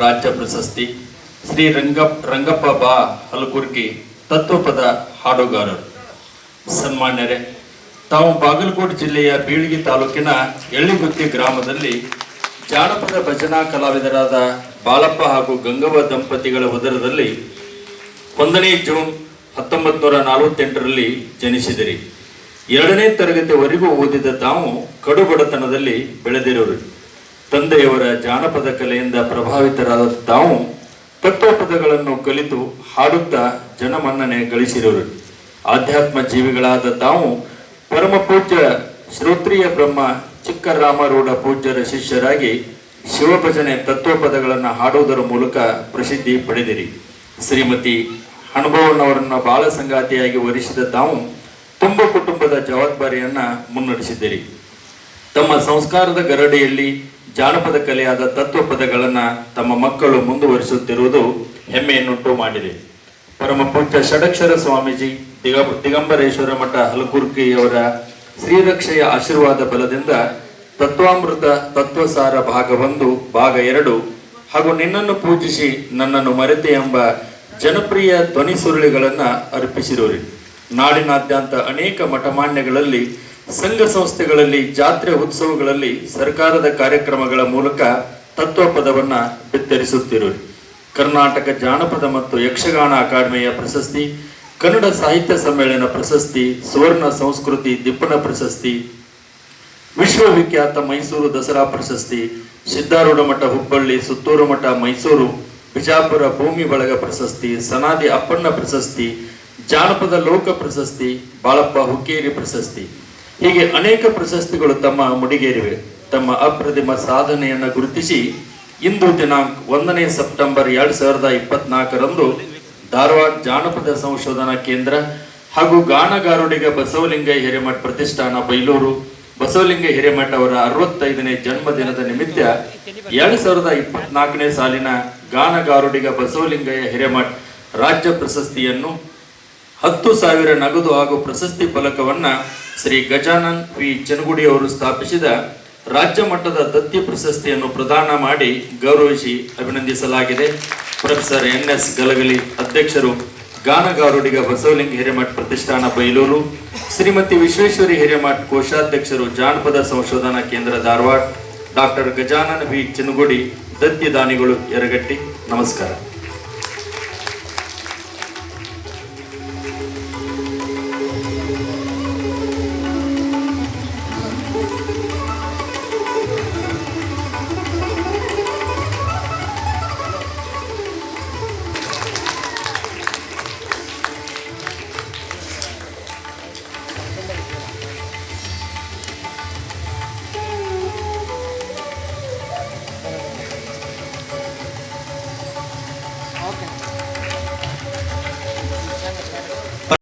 ರಾಜ್ಯ ಪ್ರಶಸ್ತಿ ಶ್ರೀ ರಂಗ ರಂಗಪ್ಪ ಬಾ ಹಲಕುರ್ಕಿ ತತ್ವಪದ ಹಾಡುಗಾರರು. ಸನ್ಮಾನ್ಯರೇ, ತಾವು ಬಾಗಲಕೋಟೆ ಜಿಲ್ಲೆಯ ಬೀಳಗಿ ತಾಲೂಕಿನ ಎಳ್ಳಿಗುತ್ತಿ ಗ್ರಾಮದಲ್ಲಿ ಜಾನಪದ ಭಜನಾ ಕಲಾವಿದರಾದ ಬಾಲಪ್ಪ ಹಾಗೂ ಗಂಗವ್ವ ದಂಪತಿಗಳ ಉದರದಲ್ಲಿ ಒಂದನೇ ಜೂನ್ ಹತ್ತೊಂಬತ್ತು ನೂರ ನಲವತ್ತೆಂಟರಲ್ಲಿ ಜನಿಸಿದಿರಿ. ಎರಡನೇ ತರಗತಿವರೆಗೂ ಓದಿದ ತಾವು ಕಡುಬಡತನದಲ್ಲಿ ಬೆಳೆದಿರುವರು. ತಂದೆಯವರ ಜಾನಪದ ಕಲೆಯಿಂದ ಪ್ರಭಾವಿತರಾದ ತಾವು ತತ್ವಪದಗಳನ್ನು ಕಲಿತು ಹಾಡುತ್ತಾ ಜನಮನ್ನಣೆ ಗಳಿಸಿರುವರು. ಆಧ್ಯಾತ್ಮ ಜೀವಿಗಳಾದ ತಾವು ಪರಮ ಪೂಜ್ಯ ಶ್ರೋತ್ರಿಯ ಬ್ರಹ್ಮ ಚಿಕ್ಕರಾಮರೂಢ ಪೂಜ್ಯರ ಶಿಷ್ಯರಾಗಿ ಶಿವಭಜನೆ ತತ್ವಪದಗಳನ್ನು ಹಾಡುವುದರ ಮೂಲಕ ಪ್ರಸಿದ್ಧಿ ಪಡೆದಿರಿ. ಶ್ರೀಮತಿ ಅನುಭವನವರನ್ನು ಬಾಳ ಸಂಗಾತಿಯಾಗಿ ವರಿಸಿದ ತಾವು ತುಂಬ ಕುಟುಂಬದ ಜವಾಬ್ದಾರಿಯನ್ನ ಮುನ್ನಡೆಸಿದ್ದೀರಿ. ತಮ್ಮ ಸಂಸ್ಕಾರದ ಗರಡಿಯಲ್ಲಿ ಜಾನಪದ ಕಲೆಯಾದ ತತ್ವ ಪದಗಳನ್ನು ತಮ್ಮ ಮಕ್ಕಳು ಮುಂದುವರಿಸುತ್ತಿರುವುದು ಹೆಮ್ಮೆಯನ್ನುಂಟು ಮಾಡಿದೆ. ಪರಮ ಪೂಜ್ಯ ಷಡಕ್ಷರ ಸ್ವಾಮೀಜಿ, ದಿಗ, ದಿಗಂಬರೇಶ್ವರ ಮಠ ಹಲಕುರ್ಕಿಯವರ ಶ್ರೀರಕ್ಷೆಯ ಆಶೀರ್ವಾದ ಬಲದಿಂದ ತತ್ವಾಮೃತ ತತ್ವಸಾರ ಭಾಗ ಒಂದು, ಭಾಗ ಎರಡು, ಹಾಗೂ ನಿನ್ನನ್ನು ಪೂಜಿಸಿ ನನ್ನನ್ನು ಮರೆತೆ ಎಂಬ ಜನಪ್ರಿಯ ಧ್ವನಿ ಸುರುಳಿಗಳನ್ನ ಅರ್ಪಿಸಿರುವರು ನಾಡಿನಾದ್ಯಂತ ಅನೇಕ ಮಠಮಾನ್ಯಗಳಲ್ಲಿ ಸಂಘ ಸಂಸ್ಥೆಗಳಲ್ಲಿ ಜಾತ್ರೆ ಉತ್ಸವಗಳಲ್ಲಿ ಸರ್ಕಾರದ ಕಾರ್ಯಕ್ರಮಗಳ ಮೂಲಕ ತತ್ವಪದವನ್ನ ಬಿತ್ತರಿಸುತ್ತಿರುವರು ಕರ್ನಾಟಕ ಜಾನಪದ ಮತ್ತು ಯಕ್ಷಗಾನ ಅಕಾಡೆಮಿಯ ಪ್ರಶಸ್ತಿ, ಕನ್ನಡ ಸಾಹಿತ್ಯ ಸಮ್ಮೇಳನ ಪ್ರಶಸ್ತಿ, ಸುವರ್ಣ ಸಂಸ್ಕೃತಿ ದಿಪ್ಪನ ಪ್ರಶಸ್ತಿ, ವಿಶ್ವವಿಖ್ಯಾತ ಮೈಸೂರು ದಸರಾ ಪ್ರಶಸ್ತಿ ಸಿದ್ಧಾರೂಢ ಮಠ ಹುಬ್ಬಳ್ಳಿ, ಸುತ್ತೂರು ಮಠ ಮೈಸೂರು, ಬಿಜಾಪುರ ಭೂಮಿ ಬಳಗ ಪ್ರಶಸ್ತಿ, ಸನಾದಿ ಅಪ್ಪಣ್ಣ ಪ್ರಶಸ್ತಿ, ಜಾನಪದ ಲೋಕ ಪ್ರಶಸ್ತಿ, ಬಾಳಪ್ಪ ಹುಕ್ಕೇರಿ ಪ್ರಶಸ್ತಿ. ಹೀಗೆ ಅನೇಕ ಪ್ರಶಸ್ತಿಗಳು ತಮ್ಮ ಮುಡಿಗೇರಿವೆ. ತಮ್ಮ ಅಪ್ರತಿಮ ಸಾಧನೆಯನ್ನು ಗುರುತಿಸಿ ಇಂದು ದಿನಾಂಕ ಒಂದನೇ ಸೆಪ್ಟೆಂಬರ್ ಎರಡ್ ಸಾವಿರದ ಇಪ್ಪತ್ನಾಲ್ಕರಂದು ಧಾರವಾಡ ಜಾನಪದ ಸಂಶೋಧನಾ ಕೇಂದ್ರ ಹಾಗೂ ಗಾನಗಾರುಡಿಗ ಬಸವಲಿಂಗ ಹಿರೇಮಠ್ ಪ್ರತಿಷ್ಠಾನ ಬೈಲೂರು. ಬಸವಲಿಂಗ ಹಿರೇಮಠ್ ಅವರ ಅರವತ್ತೈದನೇ ಜನ್ಮದಿನದ ನಿಮಿತ್ತ ಎರಡ್ ಸಾವಿರದ ಇಪ್ಪತ್ನಾಲ್ಕನೇ ಸಾಲಿನ ಗಾನಗಾರುಡಿಗ ಬಸವಲಿಂಗಯ್ಯ ಹಿರೇಮಠ್ ರಾಜ್ಯ ಪ್ರಶಸ್ತಿಯನ್ನು ಹತ್ತು ಸಾವಿರ ನಗದು ಹಾಗೂ ಪ್ರಶಸ್ತಿ ಫಲಕವನ್ನ ಶ್ರೀ ಗಜಾನನ್ ವಿ ಚನಗುಡಿ ಅವರು ಸ್ಥಾಪಿಸಿದ ರಾಜ್ಯ ಮಟ್ಟದ ದತ್ತಿ ಪ್ರಶಸ್ತಿಯನ್ನು ಪ್ರದಾನ ಮಾಡಿ ಗೌರವಿಸಿ ಅಭಿನಂದಿಸಲಾಗಿದೆ. ಪ್ರೊಫೆಸರ್ ಎನ್ ಎಸ್ ಗಲಗಲಿ ಅಧ್ಯಕ್ಷರು ಗಾನಗಾರುಡಿಗ ಬಸವಲಿಂಗ ಹಿರೇಮಠ್ ಪ್ರತಿಷ್ಠಾನ ಬೈಲೂರು, ಶ್ರೀಮತಿ ವಿಶ್ವೇಶ್ವರಿ ಹಿರೇಮಠ್ ಕೋಶಾಧ್ಯಕ್ಷರು ಜಾನಪದ ಸಂಶೋಧನಾ ಕೇಂದ್ರ ಧಾರವಾಡ, ಡಾಕ್ಟರ್ ಗಜಾನನ್ ವಿ ಚಿನ್ಗುಡಿ ದತ್ತಿ ದಾನಿಗಳು ಯರಗಟ್ಟಿ. ನಮಸ್ಕಾರ.